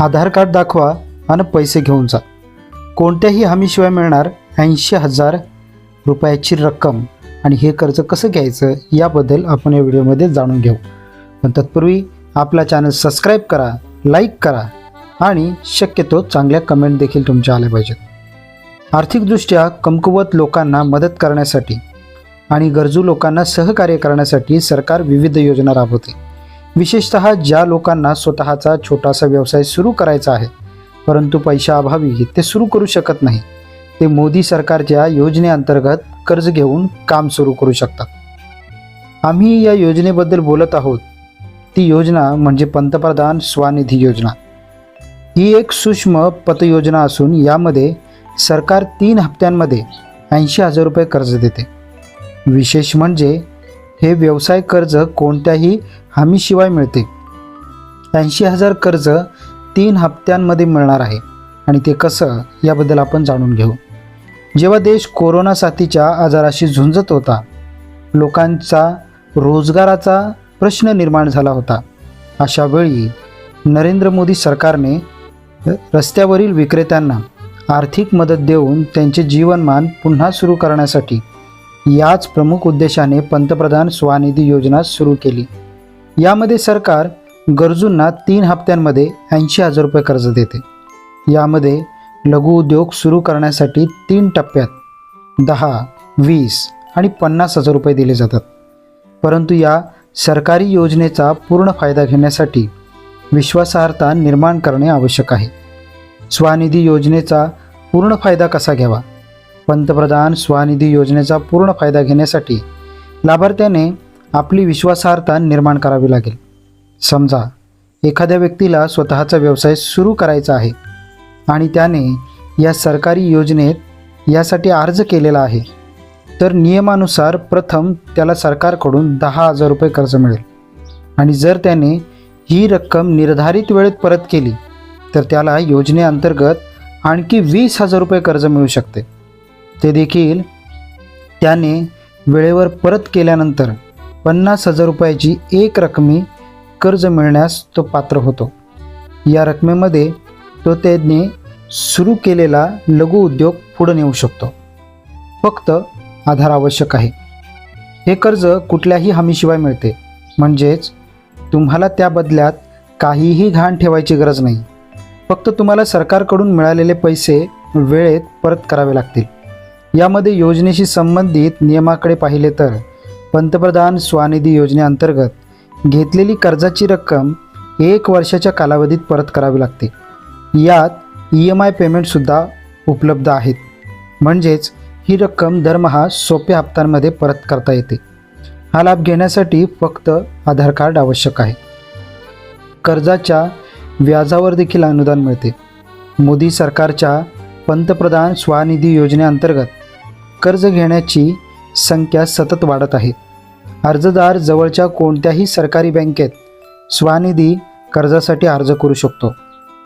आधार card दाखवा आणि पैसे घेऊन जा. कोणत्याही हमीशिवाय मिळणार ऐंशी हजार रुपयाची रक्कम. आणि हे कर्ज कसं घ्यायचं याबद्दल आपण या व्हिडिओमध्ये जाणून घेऊ. पण तत्पूर्वी आपला चॅनल सबस्क्राईब करा लाईक करा आणि शक्यतो चांगल्या कमेंट देखील तुमच्या आल्या पाहिजेत. आर्थिकदृष्ट्या कमकुवत लोकांना मदत करण्यासाठी आणि गरजू लोकांना सहकार्य करण्यासाठी सरकार विविध योजना राबवते. विशेषतः ज्या लोकांना स्वतःचा छोटासा व्यवसाय सुरू करायचा आहे परंतु पैशाअभावी ते सुरू करू शकत नाही ते मोदी सरकारच्या योजनेअंतर्गत कर्ज घेऊन काम सुरू करू शकतात. आम्ही या योजनेबद्दल बोलत आहोत. ती योजना म्हणजे पंतप्रधान स्वनिधी योजना. ही एक सूक्ष्म पतयोजना असून यामध्ये सरकार तीन हप्त्यांमध्ये ऐंशी हजार रुपये कर्ज देते. विशेष म्हणजे हे व्यवसाय कर्ज कोणत्याही हमीशिवाय मिळते. ऐंशी हजार कर्ज तीन हप्त्यांमध्ये मिळणार आहे. आणि ते कसं याबद्दल आपण जाणून घेऊ. जेव्हा देश कोरोना साथीच्या आजाराशी झुंजत होता लोकांचा रोजगाराचा प्रश्न निर्माण झाला होता. अशा वेळी नरेंद्र मोदी सरकारने रस्त्यावरील विक्रेत्यांना आर्थिक मदत देऊन त्यांचे जीवनमान पुन्हा सुरू करण्यासाठी याच प्रमुख उद्देशाने पंतप्रधान स्वनिधी योजना सुरू केली. यामध्ये सरकार गरजूंना तीन हप्त्यांमध्ये ऐंशी हजार रुपये कर्ज देते. यामध्ये लघु उद्योग सुरू करण्यासाठी तीन टप्प्यात दहा वीस आणि पन्नास हजार रुपये दिले जातात. परंतु या सरकारी योजनेचा पूर्ण फायदा घेण्यासाठी विश्वासार्हता निर्माण करणे आवश्यक आहे. स्वनिधी योजनेचा पूर्ण फायदा कसा घ्यावा? पंतप्रधान स्वनिधी योजनेचा पूर्ण फायदा घेण्यासाठी लाभार्थ्याने आपली विश्वासार्हता निर्माण करावी लागेल. समजा एखाद्या व्यक्तीला स्वतःचा व्यवसाय सुरू करायचा आहे आणि त्याने या सरकारी योजनेत यासाठी अर्ज केलेला आहे तर नियमानुसार प्रथम त्याला सरकारकडून दहा हजार रुपये कर्ज मिळेल. आणि जर त्याने ही रक्कम निर्धारित वेळेत परत केली तर त्याला योजनेअंतर्गत आणखी वीस हजार रुपये कर्ज मिळू शकते. ते देखील त्याने वेळेवर परत केल्यानंतर पन्नास हजार रुपयाची एक रकमी कर्ज मिळण्यास तो पात्र होतो. या रकमेमध्ये तो त्याने सुरू केलेला लघु उद्योग पुढे नेऊ शकतो. फक्त आधार आवश्यक आहे. हे कर्ज कुठल्याही हमीशिवाय मिळते. म्हणजेच तुम्हाला त्या बदल्यात काहीही घाण ठेवायची गरज नाही. फक्त तुम्हाला सरकारकडून मिळालेले पैसे वेळेत परत करावे लागतील. यामध्ये योजनेशी संबंधित नियमाकडे पाहिले तर पंतप्रधान स्वनिधी योजनेअंतर्गत घेतलेली कर्जाची रक्कम एक वर्षाच्या कालावधीत परत करावी लागते. यात ई एम आय पेमेंटसुद्धा उपलब्ध आहेत. म्हणजेच ही रक्कम दरमहा सोप्या हप्त्यांमध्ये परत करता येते. हा लाभ घेण्यासाठी फक्त आधार कार्ड आवश्यक आहे. कर्जाच्या व्याजावर देखील अनुदान मिळते. मोदी सरकारच्या पंतप्रधान स्वनिधी योजनेअंतर्गत कर्ज घेण्याची संख्या सतत वाढत आहे. अर्जदार जवळच्या कोणत्याही सरकारी बँकेत स्वनिधी कर्जासाठी अर्ज करू शकतो.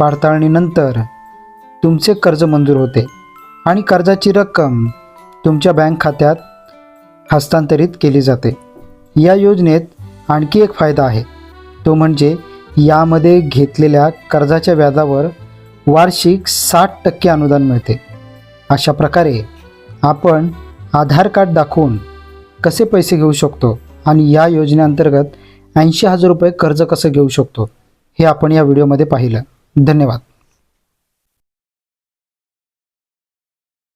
पडताळणीनंतर तुमचे कर्ज मंजूर होते आणि कर्जाची रक्कम तुमच्या बँक खात्यात हस्तांतरित केली जाते. या योजनेत आणखी एक फायदा आहे. तो म्हणजे यामध्ये घेतलेल्या कर्जाच्या व्याजावर वार्षिक साठ टक्के अनुदान मिळते. अशा प्रकारे आपण आधार कार्ड दाखवून कसे पैसे घेऊ शकतो आणि या योजनेअंतर्गत ऐंशी हजार रुपये कर्ज कसं घेऊ शकतो हे आपण या व्हिडिओमध्ये पाहिलं. धन्यवाद.